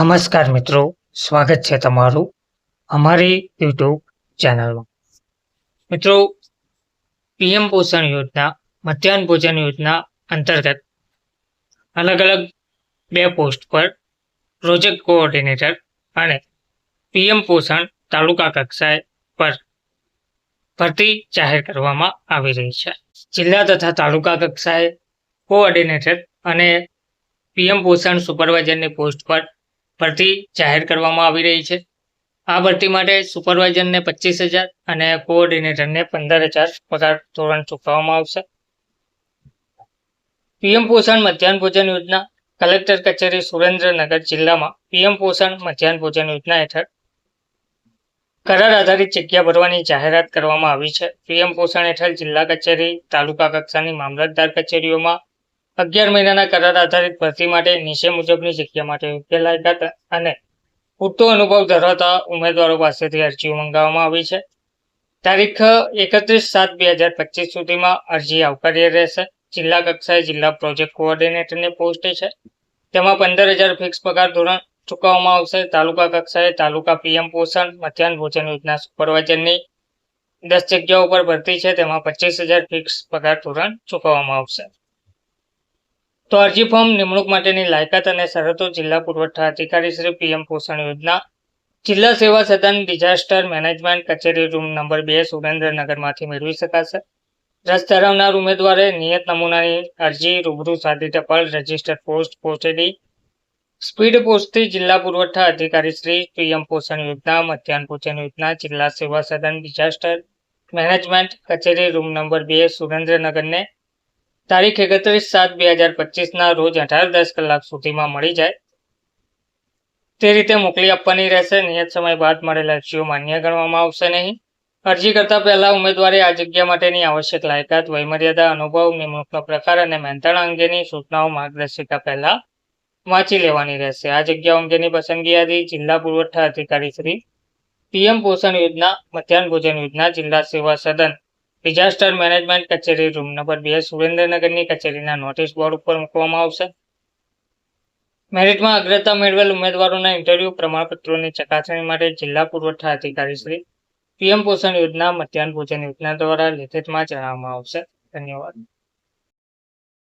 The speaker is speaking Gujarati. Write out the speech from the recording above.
નમસ્કાર મિત્રો, સ્વાગત છે તમારું અમારી યુટ્યુબ ચેનલમાં. મિત્રો, પીએમ પોષણ યોજના, મધ્યાહન ભોજન યોજના અંતર્ગત અલગ અલગ બે પોસ્ટ પર પ્રોજેક્ટ કોઓર્ડિનેટર અને પીએમ પોષણ તાલુકા કક્ષાએ પર ભરતી જાહેર કરવામાં આવી રહી છે. જિલ્લા તથા તાલુકા કક્ષાએ કોઓર્ડિનેટર અને પીએમ પોષણ સુપરવાઇઝરની પોસ્ટ પર ભરતી જાહેર કરવામાં આવી રહી છે. આ ભરતી માટે સુપરવાઇઝરને પચીસ હજાર અને કોઓર્ડિનેટરને પંદર હજાર પગાર ધોરણ ચૂકવવામાં આવશે. પીએમ પોષણ મધ્યાહન ભોજન યોજના કલેક્ટર કચેરી સુરેન્દ્રનગર જિલ્લામાં પીએમ પોષણ મધ્યાહન ભોજન યોજના હેઠળ કરાર આધારિત જગ્યા ભરવાની જાહેરાત કરવામાં આવી છે. પીએમ પોષણ હેઠળ જિલ્લા કચેરી, તાલુકા કક્ષાની મામલતદાર કચેરીઓમાં અગિયાર મહિનાના કરાર આધારિત ભરતી માટે નીચે મુજબની જગ્યા માટે યોગ્ય લાયકાત અને પૂરતો અનુભવ ધરાવતા ઉમેદવારો પાસેથી અરજીઓ મંગાવવામાં આવી છે. તારીખ એકત્રીસ સાત બે હજાર પચીસ સુધીમાં અરજી આવકાર્ય રહેશે. જિલ્લા કક્ષાએ જિલ્લા પ્રોજેક્ટ કોઓર્ડિનેટરની પોસ્ટ છે. તેમાં પંદર હજાર ફિક્સ પગાર ધોરણ ચૂકવવામાં આવશે. તાલુકા કક્ષાએ તાલુકા પીએમ પોષણ, મધ્યાહન ભોજન યોજના સુપરવાઇઝરની દસ જગ્યાઓ પર ભરતી છે. તેમાં પચીસ હજાર ફિક્સ પગાર ધોરણ ચૂકવવામાં આવશે. તો અરજી ફોર્મ નિમણૂક માટેની લાયકાત અને શરતો જિલ્લા પુરવઠા અધિકારી શ્રી પીએમ પોષણ યોજના, જિલ્લા સેવા સદન ડિઝાસ્ટર મેનેજમેન્ટ કચેરી રૂમ નંબર બે સુરેન્દ્રનગરમાંથી મેળવી શકાશે. રસ ધરાવનાર ઉમેદવારે નિયત નમૂનાની અરજી રૂબરૂ સાદી ટપાલ register post post AD speed પોસ્ટથી જિલ્લા પુરવઠા અધિકારી શ્રી પીએમ પોષણ યોજના, મધ્યાહન ભોજન યોજના, જિલ્લા સેવા સદન ડિઝાસ્ટર મેનેજમેન્ટ કચેરી રૂમ નંબર બે સુરેન્દ્રનગરને તારીખ એકત્રીસ સાત બે હજાર પચીસના રોજ અઢાર દસ કલાક સુધીમાં મળી જાય. તે રીતે મોકલી આપવાની રહેશે. નિયત સમય બાદ મળેલા અરજીઓ માન્ય ગણવામાં આવશે નહીં. અરજી કરતા પહેલા ઉમેદવારે આ જગ્યા માટેની આવશ્યક લાયકાત, વયમર્યાદા, અનુભવ, નિમણૂકનો પ્રકાર અને મહેનતાણા અંગેની સૂચનાઓ માર્ગદર્શિકા પહેલા વાંચી લેવાની રહેશે. આ જગ્યાઓ અંગેની પસંદગી યાદી જિલ્લા પુરવઠા અધિકારી શ્રી પીએમ પોષણ યોજના, મધ્યાહન ભોજન યોજના, જિલ્લા સેવા સદન ડિઝાસ્ટર મેનેજમેન્ટ કચેરી રૂમ નંબર બે, સુરેન્દ્રનગરની કચેરીના નોટિસ બોર્ડ ઉપર મૂકવામાં આવશે. મેરિટમાં અગ્રતા મેળવેલ ઉમેદવારોના ઇન્ટરવ્યુ પ્રમાણપત્રોની ચકાસણી માટે જિલ્લા પુરવઠા અધિકારી શ્રી પીએમ પોષણ યોજના, મધ્યાહન ભોજન યોજના દ્વારા લેખિતમાં જણાવવામાં આવશે. ધન્યવાદ.